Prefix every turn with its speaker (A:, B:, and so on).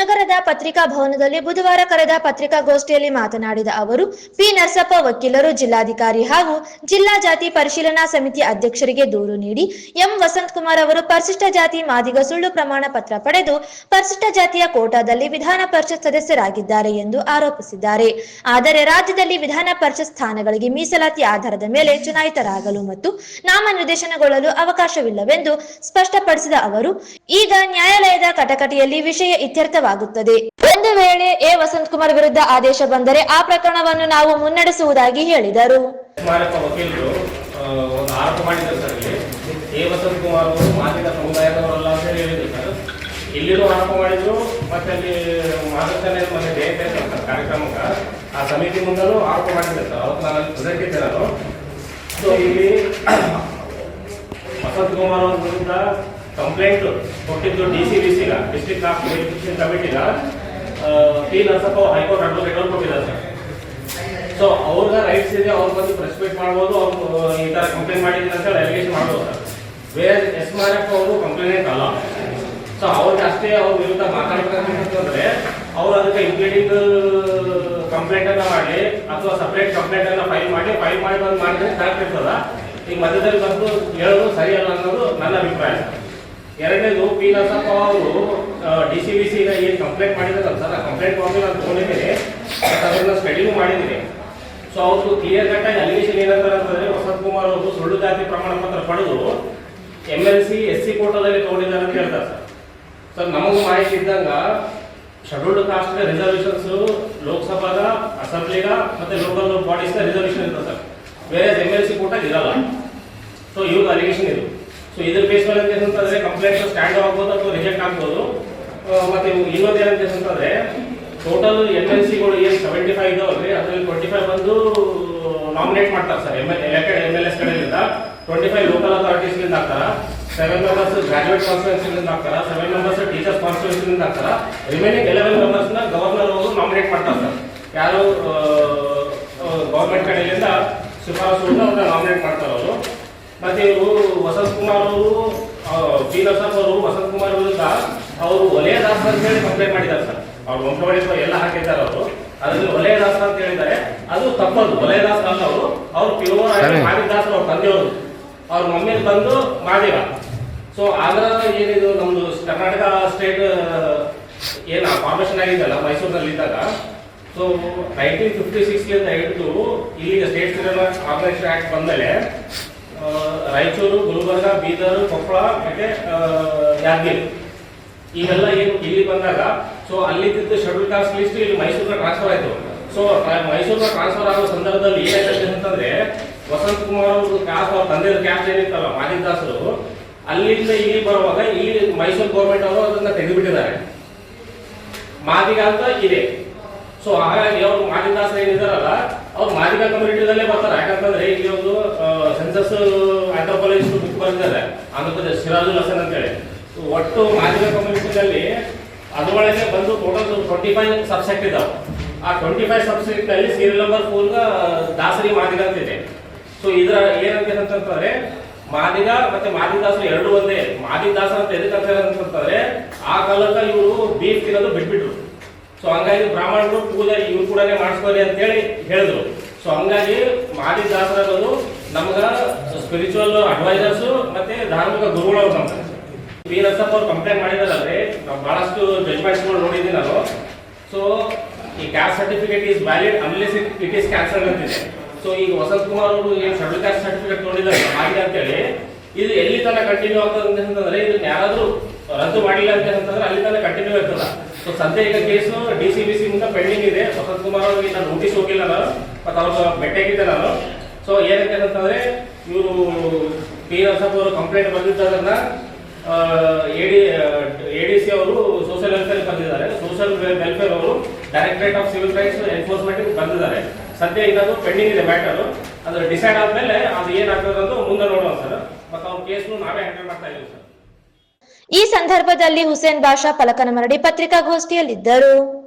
A: ನಗರದ ಪತ್ರಿಕಾ ಭವನದಲ್ಲಿ ಬುಧವಾರ ಕರೆದ ಪತ್ರಿಕಾಗೋಷ್ಠಿಯಲ್ಲಿ ಮಾತನಾಡಿದ ಅವರು, ಪಿ. ನರಸಪ್ಪ ವಕೀಲರು, ಜಿಲ್ಲಾಧಿಕಾರಿ ಹಾಗೂ ಜಿಲ್ಲಾ ಜಾತಿ ಪರಿಶೀಲನಾ ಸಮಿತಿ ಅಧ್ಯಕ್ಷರಿಗೆ ದೂರು ನೀಡಿ ಎಂ. ವಸಂತ್ ಕುಮಾರ್ ಅವರು ಪರಿಶಿಷ್ಟ ಜಾತಿ ಮಾದಿಗ ಸುಳ್ಳು ಪ್ರಮಾಣ ಪತ್ರ ಪಡೆದು ಪರಿಶಿಷ್ಟ ಜಾತಿಯ ಕೋಟಾದಲ್ಲಿ ವಿಧಾನ ಪರಿಷತ್ ಸದಸ್ಯರಾಗಿದ್ದಾರೆ ಎಂದು ಆರೋಪಿಸಿದ್ದಾರೆ. ಆದರೆ ರಾಜ್ಯದಲ್ಲಿ ವಿಧಾನ ಪರಿಷತ್ ಸ್ಥಾನಗಳಿಗೆ ಮೀಸಲಾತಿ ಆಧಾರದ ಮೇಲೆ ಚುನಾಯಿತರಾಗಲು ಮತ್ತು ನಾಮನಿರ್ದೇಶನಗೊಳ್ಳಲು ಅವಕಾಶವಿಲ್ಲವೆಂದು ಸ್ಪಷ್ಟಪಡಿಸಿದ ಅವರು, ಈಗ ನ್ಯಾಯಾಲಯದ ಕಟಕಟೆಯಲ್ಲಿ ವಿಷಯ ಇತ್ಯರ್ಥವಾಗುತ್ತದೆ ಒಂದು ವೇಳೆ ಎ. ವಸಂತ್ ಕುಮಾರ್ ವಿರುದ್ಧ ಆದೇಶ ಬಂದರೆ ಆ ಪ್ರಕರಣವನ್ನು ನಾವು ಮುನ್ನಡೆಸುವುದಾಗಿ ಹೇಳಿದರು.
B: ಆರೋಪ ಮಾಡಿದ್ರು ಮತ್ತೆ ಅಲ್ಲಿ ಆ ಸಮಿತಿ ಮುಂದಲೂ ಆರೋಪ ಮಾಡಿದ್ದಾರೆ ಸರ್. ಅವತ್ತು ನಾನು ಅಲ್ಲಿ ವಸಂತ್ ಕುಮಾರ್ ಅವರ ವಿರುದ್ಧ ಕಂಪ್ಲೇಂಟ್ ಕೊಟ್ಟಿದ್ದು ಡಿ ಸಿ ಬಿ ಸಿಗ district of verification ಕಮಿಟಿಗ T Narasappa high court advocate ಕೊಟ್ಟಿದ್ದಾರೆ ಸರ್. ಸೊ ಅವ್ರಿಗೆ ರೈಟ್ಸ್ ಇದೆ, ಅವ್ರ ಬಂದು ಪ್ರೆಸ್ಪೆಕ್ಟ್ ಮಾಡ್ಬೋದು, ಅವ್ರು ಈ ಥರ ಕಂಪ್ಲೇಂಟ್ ಮಾಡಿದ್ದೀನಿ ಅಂತ ಅಲಿಗೇಷನ್ ಮಾಡ್ಬೋದು ಸರ್. ವೇರ್ ಎಸ್ ಮಾರಪ್ಪ ಅವರು ಕಂಪ್ಲೇಂಟ್ ಅಲ್ಲ ಸೊ ಅವ್ರಿಗೆ ಅಷ್ಟೇ ಅವ್ರ ವಿರುದ್ಧ ಮಾತಾಡ್ಬೇಕಂತಂದ್ರೆ ಅವ್ರು ಅದಕ್ಕೆ ಇಂಪ್ಲೀಟಿಂಗ್ ಕಂಪ್ಲೇಂಟ್ ಮಾಡಲಿ ಅಥವಾ ಸಪ್ರೇಟ್ ಕಂಪ್ಲೇಂಟ್ ಅನ್ನ ಫೈಲ್ ಮಾಡಿ ಫೈಲ್ ಮಾಡಿ ಬಂದು ಮಾಡಿದ್ರೆ ಕರೆಕ್ಟ್ ಇರ್ತದ. ಈಗ ಮಧ್ಯದಲ್ಲಿ ಬಂದು ಹೇಳೋದು ಸರಿಯಲ್ಲ ಅನ್ನೋದು ನನ್ನ ಅಭಿಪ್ರಾಯ. ಎರಡನೇದು ಪಿ ನರಸಪ್ಪ ಅವರು ಡಿ ಸಿ ಬಿ ಸಿನ ಏನು ಕಂಪ್ಲೇಂಟ್ ಮಾಡಿದ್ರಲ್ಲ ಸರ್, ಆ ಕಂಪ್ಲೇಂಟ್ ಕಾಪಿ ನಾನು ತೊಗೊಂಡಿದ್ದೀನಿ. ಮತ್ತು ಅದನ್ನು ಸ್ಟಡಿನೂ ಮಾಡಿದ್ದೀನಿ. ಸೊ ಅವ್ರದ್ದು ಕ್ಲಿಯರ್ ಕಟ್ ಆಗಿ ಅಲಿಗೇಷನ್ ಏನಂತಾರೆ ಅಂತಂದರೆ ವಸಂತ್ ಕುಮಾರ್ ಅವರು ಸುಳ್ಳು ಜಾತಿ ಪ್ರಮಾಣ ಪತ್ರ ಪಡೆದು M L C S C ಕೋಟಾದಲ್ಲಿ ತೊಗೊಂಡಿದ್ದಾರೆ ಅಂತ ಹೇಳ್ತಾರೆ ಸರ್. ಸರ್, ನಮಗೂ ಮಾಹಿತಿ ಇದ್ದಂಗ ಶೆಡ್ಯೂಲ್ಡ್ ಕಾಸ್ಟ್ ರಿಸರ್ವೇಷನ್ಸು ಲೋಕಸಭಾದ, ಅಸೆಂಬ್ಲಿಗ ಮತ್ತೆ ಲೋಕಲ್ ಬಾಡೀಸ್ನ ರಿಸರ್ವೇಷನ್ ಇರ್ತದೆ ಸರ್. ಬೇರೆ ಎಂ ಎಲ್ ಸಿ ಕೋಟಾಗಿ ಇರಲ್ಲ. ಸೊ ಇವ್ರದ್ದು ಅಲಿಗೇಷನ್ ಇದು. ಸೊ ಇದ್ರ ಬೇಸ್ ಮೇಲೆ ಅಂತ ಅಂತಂದ್ರೆ ಕಂಪ್ಲೇಂಟ್ ಸ್ಟ್ಯಾಂಡ್ ಆಗ್ಬೋದು ಅಥವಾ ರಿಜೆಕ್ಟ್ ಆಗ್ಬೋದು. ಮತ್ತೆ ಇನ್ನೊಂದು ಏನಂತ ಅಂತಂದ್ರೆ ಟೋಟಲ್ ಎಂ ಎಲ್ ಸಿಗಳು ಏನು ಸೆವೆಂಟಿ ಫೈವ್ ಇದಾವಲ್ರಿ? ಅದ್ರಲ್ಲಿ ಟ್ವೆಂಟಿ ಫೈವ್ ಬಂದು ನಾಮಿನೇಟ್ ಮಾಡ್ತಾರೆ sir M L elected M L S ಕಡೆಯಿಂದ ಟ್ವೆಂಟಿ ಫೈವ್ ಲೋಕಲ್ ಅಥಾರಿಟೀಸ್ಲಿಂದ ಹಾಕ್ತಾರ ಸೆವೆನ್ ಮೆಂಬರ್ಸ್ ಗ್ರಾಜುಯೇಟ್ ಕಾನ್ಸ್ಟಿಟ್ಯೂನ್ಸಿಲಿಂದ ಹಾಕ್ತಾರ ಸೆವೆನ್ ಮೆಂಬರ್ಸ್ ಟೀಚರ್ಸ್ ಕಾನ್ಸ್ಟಿಟ್ಯೂನ್ಸಿಲಿಂದ ಹಾಕ್ತಾರ ರಿಮೈನಿಂಗ್ ಎಲೆವೆನ್ ಮೆಂಬರ್ಸ್ನ ಗವರ್ನರ್ ಅವರು ನಾಮಿನೇಟ್ ಮಾಡ್ತಾರೆ ಸರ್ ಯಾರು ಗೌರ್ಮೆಂಟ್ ಕಡೆಯಿಂದ ಶಿಫಾರಸು ಅವ್ರನ್ನ ನಾಮಿನೇಟ್ ಮಾಡ್ತಾರೆ ಅವರು. ಮತ್ತೆ ಇವರು ವಸಂತ್ ಕುಮಾರ್ ಅವರು ಪಿ ನರಸಪ್ಪ ಅವರು ವಸಂತ್ ಕುಮಾರ್ ವಿರುದ್ಧ ಅವರು ಒಲೆಯ ದಾಸ ಅಂತ ಹೇಳಿ ಕಂಪ್ಲೇಂಟ್ ಮಾಡಿದ್ದಾರೆ ಸರ್. ಅವ್ರು ವಂಶವಾಡಿ ಎಲ್ಲ ಹಾಕಿದ್ದಾರೆ ಅವರು. ಅದ್ರಲ್ಲಿ ವಲಯ ದಾಸ ಅಂತ ಹೇಳಿದ್ದಾರೆ. ಅದು ತಪ್ಪದು. ವಲಯ ದಾಸ ಅಂತ ಅವರು. ಅವ್ರು ಪ್ಯೂರ್ ಆಗಿ ಮಾದಿದಾಸ ಅವ್ರ ತಂದೆಯವರು. ಅವ್ರ ಮಮ್ಮಿ ಬಂದು ಮಾದೇವ ಸೊ ಆದ್ರ ಏನಿದು ನಮ್ದು ಕರ್ನಾಟಕ ಸ್ಟೇಟ್ ಏನ ಫಾರ್ಮೇಶನ್ ಆಗಿದೆಯಲ್ಲ ಮೈಸೂರಿನಲ್ಲಿ ಇದ್ದಾಗ. ಸೊ ನೈನ್ಟೀನ್ ಫಿಫ್ಟಿ ಸಿಕ್ಸ್ ಹಿಡಿದು ಇಲ್ಲಿಗೆ ಸ್ಟೇಟ್ ಆರ್ಗನೈಸೇಷನ್ ಆಕ್ಟ್ ಬಂದಮೇಲೆ ರಾಯಚೂರು, ಗುಲ್ಬರ್ಗ, ಬೀದರ್, ಕೊಪ್ಪಳ, ಮತ್ತೆ ಯಾದಗಿರಿ. ಇವೆಲ್ಲ ಏನು ಇಲ್ಲಿ ಬಂದಾಗ ಸೊ ಅಲ್ಲಿದ್ದ ಶೆಡ್ಯೂಲ್ ಕಾಸ್ಟ್ ಲಿಸ್ಟ್ ಇಲ್ಲಿ ಮೈಸೂರಿಗೆ ಟ್ರಾನ್ಸ್ಫರ್ ಆಯ್ತು. ಸೊ ಮೈಸೂರಿನ ಟ್ರಾನ್ಸ್ಫರ್ ಆಗೋ ಸಂದರ್ಭದಲ್ಲಿ ಏನಾಯ್ತು ಅಂತಂದ್ರೆ, ವಸಂತ್ ಕುಮಾರ್ ಅವರು ಕ್ಯಾಸ್ಟ್ ಅವ್ರ ತಂದೆ ಕ್ಯಾಸ್ಟ್ ಏನಿತ್ತಲ್ಲ ಮಾದಿದಾಸರು ಅಲ್ಲಿಂದ ಇಲ್ಲಿ ಬರುವಾಗ ಇಲ್ಲಿ ಮೈಸೂರು ಗೌರ್ಮೆಂಟ್ ಅವರು ಅದನ್ನ ತೆಗೆದುಬಿಟ್ಟಿದ್ದಾರೆ. ಮಾದಿಗ ಅಂತ ಇದೆ. ಸೊ ಹಾಗಾಗಿ ಅವ್ರು ಮಾದಿದಾಸರು ಏನಿದಾರಲ್ಲ, ಅವ್ರು ಮಾದಿಗ ಕಮ್ಯುನಿಟಿದಲ್ಲೇ ಬರ್ತಾರೆ. ಯಾಕಂತಂದ್ರೆ ಇಲ್ಲಿ ಒಂದು ಸೆನ್ಸಸ್ ಆಂಥ್ರೋಪಾಲಜಿಸ್ಟ್ ಬುಕ್ ಬಂದಿದ್ದಾರೆ ಆಂಧ್ರ ಶಿರಾಜು ಸಿರಾಜುಲ್ ಹಸನ್ ಅಂತೇಳಿ ಒಟ್ಟು ಮಾದಿಗ ಕಮ್ಯುನಿಟಿದಲ್ಲಿ ಅದರೊಳಗೆ ಬಂದು ಟೋಟಲ್ ಟ್ವೆಂಟಿ ಫೈವ್ ಸಬ್ಸೆಕ್ಟ್ ಇದಾವೆ. ಆ ಟ್ವೆಂಟಿ ಫೈವ್ ಸಬ್ಸೆಕ್ಟ್ ಅಲ್ಲಿ serial number four Dasari Madiga ಅಂತ ಇದೆ. ಸೊ ಇದರ ಏನಂತ ಅಂತಂದ್ರೆ ಮಾದಿಗ ಮತ್ತೆ ಮಾದಿದಾಸರು ಎರಡು ಒಂದೇ. ಮಾದಿದಾಸ ಅಂತ ಎದಕ್ಕೆ ಅಂತಂದ್ರೆ ಆ ಕಾಲಕ್ಕೆ ಇವರು ಬೀಫ್ ತಿನ್ನೋದು ಬಿಟ್ಬಿಟ್ರು. ಸೊ ಹಂಗಾಗಿ ಬ್ರಾಹ್ಮಣರು ಪೂಜೆ ಇವ್ರು ಕೂಡ ಮಾಡಿಸ್ಕೊಳ್ಳಿ ಅಂತೇಳಿ ಹೇಳಿದ್ರು. ಸೊ ಹಂಗಾಗಿ ಮಾದಿದಾಸರನ್ನು ನಮ್ಗ ಸ್ಪಿರಿಚುವಲ್ ಅಡ್ವೈಸರ್ಸ್ ಮತ್ತೆ ಧಾರ್ಮಿಕ ಗುರುಗಳು ನಮ್ಗೆ. ಪಿ ಅವ್ರು ಕಂಪ್ಲೇಂಟ್ ಮಾಡಿದಾರಲ್ರಿ. ನಾವು ಬಹಳಷ್ಟು ಜಜ್ಮೆಂಟ್ಸ್ಗಳು ನೋಡಿದ್ದೀನಿ ನಾನು. ಸೊ ಈ caste certificate is valid unless it is cancel ಅಂತಿದೆ. ಸೊ ಈಗ ವಸಂತ್ ಕುಮಾರ್ ಅವರು ಏನು ಶೆಡ್ಯೂಲ್ ಕ್ಯಾಸ್ಟ್ ಸರ್ಟಿಫಿಕೇಟ್ ತೊಗೊಂಡಿದ್ದಾರೆ. ಆಗಿದೆ ಅಂತೇಳಿ, ಇದು ಎಲ್ಲಿ ತನಕ ಕಂಟಿನ್ಯೂ ಆಗ್ತದೆ ಅಂತಂದ್ರೆ, ಇದನ್ನ ಯಾರಾದರೂ ರದ್ದು ಮಾಡಿಲ್ಲ ಅಂತ ಅಂತಂದ್ರೆ, ಅಲ್ಲಿ ತನಕ ಕಂಟಿನ್ಯೂ ಇರ್ತದ ಸೊ ಸದ್ಯ ಈಗ case D C B C ಮುಂದೆ ಪೆಂಡಿಂಗ್ ಇದೆ. ವಸಂತ್ ಕುಮಾರ್ ಅವರಿಗೆ ನಾನು ನೋಟಿಸ್ ಹೋಗಿಲ್ಲ ನಾನು ಮತ್ತೆ ಅವ್ರ ಭೇಟಿಯಾಗಿದ್ದೆ ನಾನು. ಸೊ ಏನಕ್ಕೆ ಅಂತಂದ್ರೆ ಇವರು ಪಿ ನರಸಪ್ಪ ಅವರು complaint ಬಂದಿದ್ದದನ್ನು A D A D C ಅವರು ಸೋಷಿಯಲ್ ವೆಲ್ಫೇರ್ ಬಂದಿದ್ದಾರೆ. ಸೋಷಿಯಲ್ ವೆಲ್ಫೇರ್ ಅವರು directorate of civil rights enforcement ಬಂದಿದ್ದಾರೆ. ಸದ್ಯ ಇದನ್ನು ಪೆಂಡಿಂಗ್ ಇದೆ ಮ್ಯಾಟರ್ ಅದು ಡಿಸೈಡ್ ಆದ್ಮೇಲೆ ಅದು ಏನಾಗ್ತದೆ ಮುಂದೆ ನೋಡೋಣ ಸರ್. ಮತ್ತು ಅವ್ರ ಕೇಸ್ನು ನಾವೇ ಹ್ಯಾಂಡಲ್ ಮಾಡ್ತಾ ಇದ್ದೀವಿ ಸರ್.
A: ಈ ಸಂದರ್ಭದಲ್ಲಿ ಹುಸೇನ್ ಬಾಷಾ ಪಲಕನಮರಡಿ ಪತ್ರಿಕಾಗೋಷ್ಠಿಯಲ್ಲಿದ್ದರು.